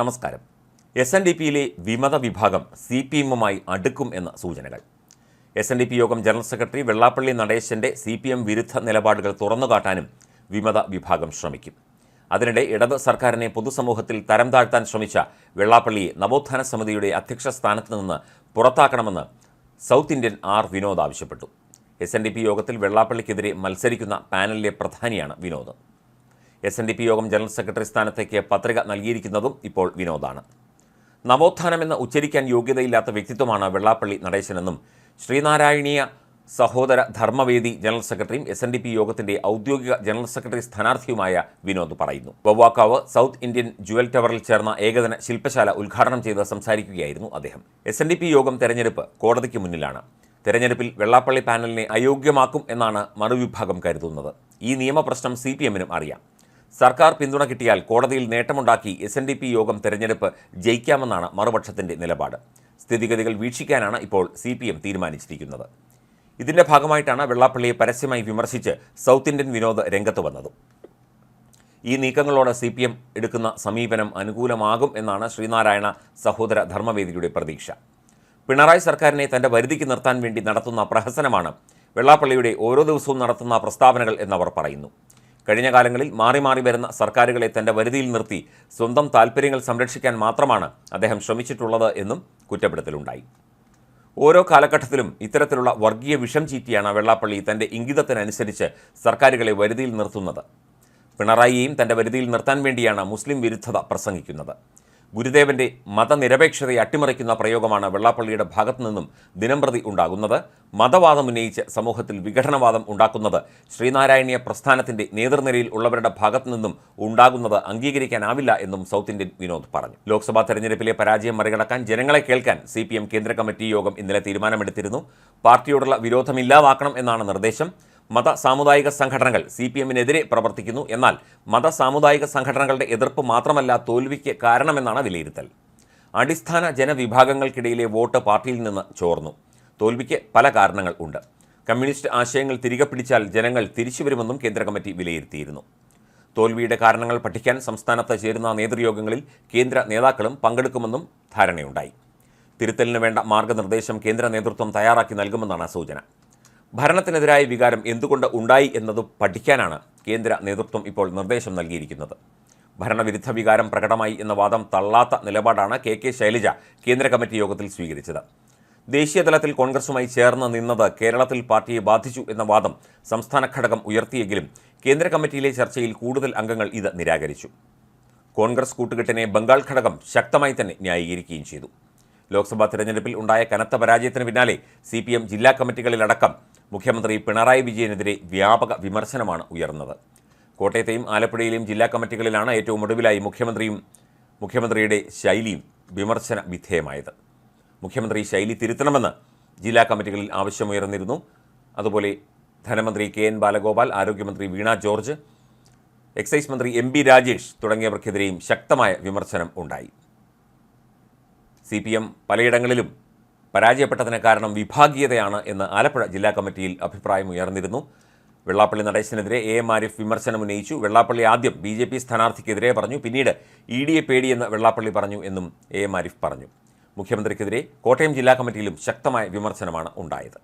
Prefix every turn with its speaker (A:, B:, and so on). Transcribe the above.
A: നമസ്കാരം S N D പിയിലെ വിമത വിഭാഗം സി പി എമ്മുമായി അടുക്കും എന്ന സൂചനകൾ എസ് എൻ ഡി പി യോഗം ജനറൽ സെക്രട്ടറി വെള്ളാപ്പള്ളി നടേശൻ്റെ സി പി എം വിരുദ്ധ നിലപാടുകൾ തുറന്നുകാട്ടാനും വിമത വിഭാഗം ശ്രമിക്കും അതിനിടെ ഇടത് സർക്കാരിനെ പൊതുസമൂഹത്തിൽ തരം താഴ്ത്താൻ ശ്രമിച്ച വെള്ളാപ്പള്ളിയെ നവോത്ഥാന സമിതിയുടെ അധ്യക്ഷ സ്ഥാനത്ത് നിന്ന് പുറത്താക്കണമെന്ന് സൗത്ത് ഇന്ത്യൻ ആർ വിനോദ് ആവശ്യപ്പെട്ടു എസ് എൻ ഡി പി യോഗത്തിൽ വെള്ളാപ്പള്ളിക്കെതിരെ മത്സരിക്കുന്ന പാനലിലെ പ്രധാനിയാണ് Vinod S N D P യോഗം ജനറൽ സെക്രട്ടറി സ്ഥാനത്തേക്ക് പത്രിക നൽകിയിരിക്കുന്നതും ഇപ്പോൾ വിനോദാണ് നവോത്ഥാനമെന്ന് ഉച്ചരിക്കാൻ യോഗ്യതയില്ലാത്ത വ്യക്തിത്വമാണ് വെള്ളാപ്പള്ളി നടേശനെന്നും ശ്രീനാരായണീയ സഹോദര ധർമ്മവേദി ജനറൽ സെക്രട്ടറിയും എസ് എൻ ഡി പി യോഗത്തിന്റെ ഔദ്യോഗിക ജനറൽ സെക്രട്ടറി സ്ഥാനാർത്ഥിയുമായ വിനോദ് പറയുന്നു വവ്വാക്കാവ് സൗത്ത് ഇന്ത്യൻ ജുവൽ ടവറിൽ ചേർന്ന ഏകദിന ശില്പശാല ഉദ്ഘാടനം ചെയ്ത് സംസാരിക്കുകയായിരുന്നു അദ്ദേഹം എസ് എൻ ഡി പി യോഗം തെരഞ്ഞെടുപ്പ് കോടതിക്ക് മുന്നിലാണ് തെരഞ്ഞെടുപ്പിൽ വെള്ളാപ്പള്ളി പാനലിനെ അയോഗ്യമാക്കും എന്നാണ് മറുവിഭാഗം കരുതുന്നത് ഈ നിയമപ്രശ്നം സി പി എമ്മിനും അറിയാം സർക്കാർ പിന്തുണ കിട്ടിയാൽ കോടതിയിൽ നേട്ടമുണ്ടാക്കി എസ് എൻ ഡി പി യോഗം തെരഞ്ഞെടുപ്പ് ജയിക്കാമെന്നാണ് മറുപക്ഷത്തിന്റെ നിലപാട് സ്ഥിതിഗതികൾ വീക്ഷിക്കാനാണ് ഇപ്പോൾ സി പി എം തീരുമാനിച്ചിരിക്കുന്നത് ഇതിന്റെ ഭാഗമായിട്ടാണ് വെള്ളാപ്പള്ളിയെ പരസ്യമായി വിമർശിച്ച് സൗത്ത് ഇന്ത്യൻ വിനോദ് രംഗത്ത് വന്നത് ഈ നീക്കങ്ങളോട് സി പി എം എടുക്കുന്ന സമീപനം അനുകൂലമാകും എന്നാണ് ശ്രീനാരായണ സഹോദര ധർമ്മവേദിയുടെ പ്രതീക്ഷ പിണറായി സർക്കാരിനെ തന്റെ പരിധിക്ക് നിർത്താൻ വേണ്ടി നടത്തുന്ന പ്രഹസനമാണ് വെള്ളാപ്പള്ളിയുടെ ഓരോ ദിവസവും നടത്തുന്ന പ്രസ്താവനകൾ എന്നവർ പറയുന്നു കഴിഞ്ഞ കാലങ്ങളിൽ മാറി മാറി വരുന്ന സർക്കാരുകളെ തൻ്റെ വരുതിയിൽ നിർത്തി സ്വന്തം താൽപര്യങ്ങൾ സംരക്ഷിക്കാൻ മാത്രമാണ് അദ്ദേഹം ശ്രമിച്ചിട്ടുള്ളത് എന്നും കുറ്റപ്പെടുത്തലുണ്ടായി ഓരോ കാലഘട്ടത്തിലും ഇത്തരത്തിലുള്ള വർഗീയ വിഷം ചീറ്റിയാണ് വെള്ളാപ്പള്ളി തൻ്റെ ഇംഗിതത്തിനനുസരിച്ച് സർക്കാരുകളെ വരുതിയിൽ നിർത്തുന്നത് പിണറായിയെയും തൻ്റെ വരുതിയിൽ നിർത്താൻ വേണ്ടിയാണ് മുസ്ലിം വിരുദ്ധത പ്രസംഗിക്കുന്നത് ഗുരുദേവന്റെ മതനിരപേക്ഷതയെ അട്ടിമറിക്കുന്ന പ്രയോഗമാണ് വെള്ളാപ്പള്ളിയുടെ ഭാഗത്തു നിന്നും ദിനംപ്രതി ഉണ്ടാകുന്നത് മതവാദം ഉന്നയിച്ച് സമൂഹത്തിൽ വിഘടനവാദം ഉണ്ടാക്കുന്നത് ശ്രീനാരായണീയ പ്രസ്ഥാനത്തിന്റെ നേതൃനിരയിൽ ഉള്ളവരുടെ ഭാഗത്തു നിന്നും ഉണ്ടാകുന്നത് അംഗീകരിക്കാനാവില്ല എന്നും സൗത്ത് ഇന്ത്യൻ വിനോദ് പറഞ്ഞു ലോക്സഭാ തെരഞ്ഞെടുപ്പിലെ പരാജയം മറികടക്കാൻ ജനങ്ങളെ കേൾക്കാൻ സി കേന്ദ്ര കമ്മിറ്റി യോഗം ഇന്നലെ തീരുമാനമെടുത്തിരുന്നു പാർട്ടിയോടുള്ള വിരോധമില്ലാതാക്കണം എന്നാണ് നിർദ്ദേശം മത സാമുദായിക സംഘടനകൾ സി പി എമ്മിനെതിരെ പ്രവർത്തിക്കുന്നു എന്നാൽ മത സാമുദായിക സംഘടനകളുടെ എതിർപ്പ് മാത്രമല്ല തോൽവിക്ക് കാരണമെന്നാണ് വിലയിരുത്തൽ അടിസ്ഥാന ജനവിഭാഗങ്ങൾക്കിടയിലെ വോട്ട് പാർട്ടിയിൽ നിന്ന് ചോർന്നു തോൽവിക്ക് പല കാരണങ്ങൾ ഉണ്ട് കമ്മ്യൂണിസ്റ്റ് ആശയങ്ങൾ തിരികെ പിടിച്ചാൽ ജനങ്ങൾ തിരിച്ചുവരുമെന്നും കേന്ദ്ര കമ്മിറ്റി വിലയിരുത്തിയിരുന്നു തോൽവിയുടെ കാരണങ്ങൾ പഠിക്കാൻ സംസ്ഥാനത്ത് ചേരുന്ന നേതൃയോഗങ്ങളിൽ കേന്ദ്ര നേതാക്കളും പങ്കെടുക്കുമെന്നും ധാരണയുണ്ടായി തിരുത്തലിന് വേണ്ട മാർഗനിർദ്ദേശം കേന്ദ്ര നേതൃത്വം തയ്യാറാക്കി നൽകുമെന്നാണ് സൂചന ഭരണത്തിനെതിരായ വികാരം എന്തുകൊണ്ട് ഉണ്ടായി എന്നത് പഠിക്കാനാണ് കേന്ദ്ര നേതൃത്വം ഇപ്പോൾ നിർദ്ദേശം നൽകിയിരിക്കുന്നത് ഭരണവിരുദ്ധ വികാരം പ്രകടമായി എന്ന വാദം തള്ളാത്ത നിലപാടാണ് കെ കെ ശൈലജ കേന്ദ്ര കമ്മിറ്റി യോഗത്തിൽ സ്വീകരിച്ചത് ദേശീയതലത്തിൽ കോൺഗ്രസുമായി ചേർന്ന് നിന്നത് കേരളത്തിൽ പാർട്ടിയെ ബാധിച്ചു എന്ന വാദം സംസ്ഥാന ഘടകം ഉയർത്തിയെങ്കിലും കേന്ദ്ര കമ്മിറ്റിയിലെ ചർച്ചയിൽ കൂടുതൽ അംഗങ്ങൾ ഇത് നിരാകരിച്ചു കോൺഗ്രസ് കൂട്ടുകെട്ടിനെ ബംഗാൾ ഘടകം ശക്തമായി തന്നെ ന്യായീകരിക്കുകയും ചെയ്തു ലോക്സഭാ തെരഞ്ഞെടുപ്പിൽ ഉണ്ടായ കനത്ത പരാജയത്തിന് പിന്നാലെ സി ജില്ലാ കമ്മിറ്റികളിലടക്കം മുഖ്യമന്ത്രി പിണറായി വിജയനെതിരെ വ്യാപക വിമർശനമാണ് ഉയർന്നത് കോട്ടയത്തെയും ആലപ്പുഴയിലെയും ജില്ലാ കമ്മിറ്റികളിലാണ് ഏറ്റവും ഒടുവിലായി മുഖ്യമന്ത്രിയും മുഖ്യമന്ത്രിയുടെ ശൈലിയും വിമർശന വിധേയമായത് മുഖ്യമന്ത്രി ശൈലി തിരുത്തണമെന്ന് ജില്ലാ കമ്മിറ്റികളിൽ ആവശ്യമുയർന്നിരുന്നു അതുപോലെ ധനമന്ത്രി കെ എൻ ബാലഗോപാൽ ആരോഗ്യമന്ത്രി വീണ ജോർജ് എക്സൈസ് മന്ത്രി എം ബി രാജേഷ് തുടങ്ങിയവർക്കെതിരെയും ശക്തമായ വിമർശനം ഉണ്ടായി സി പി എം പലയിടങ്ങളിലും പരാജയപ്പെട്ടതിന് കാരണം വിഭാഗീയതയാണ് എന്ന് ആലപ്പുഴ ജില്ലാ കമ്മിറ്റിയിൽ അഭിപ്രായം ഉയർന്നിരുന്നു വെള്ളാപ്പള്ളി നടേശനെതിരെ എ എം ആരിഫ് വിമർശനം ഉന്നയിച്ചു വെള്ളാപ്പള്ളി ആദ്യം ബി ജെ പി സ്ഥാനാർത്ഥിക്കെതിരെ പറഞ്ഞു പിന്നീട് ഇ ഡി എ പേടിയെന്ന് വെള്ളാപ്പള്ളി പറഞ്ഞു എന്നും എ എം ആരിഫ് പറഞ്ഞു മുഖ്യമന്ത്രിക്കെതിരെ കോട്ടയം ജില്ലാ കമ്മിറ്റിയിലും ശക്തമായ വിമർശനമാണ് ഉണ്ടായത്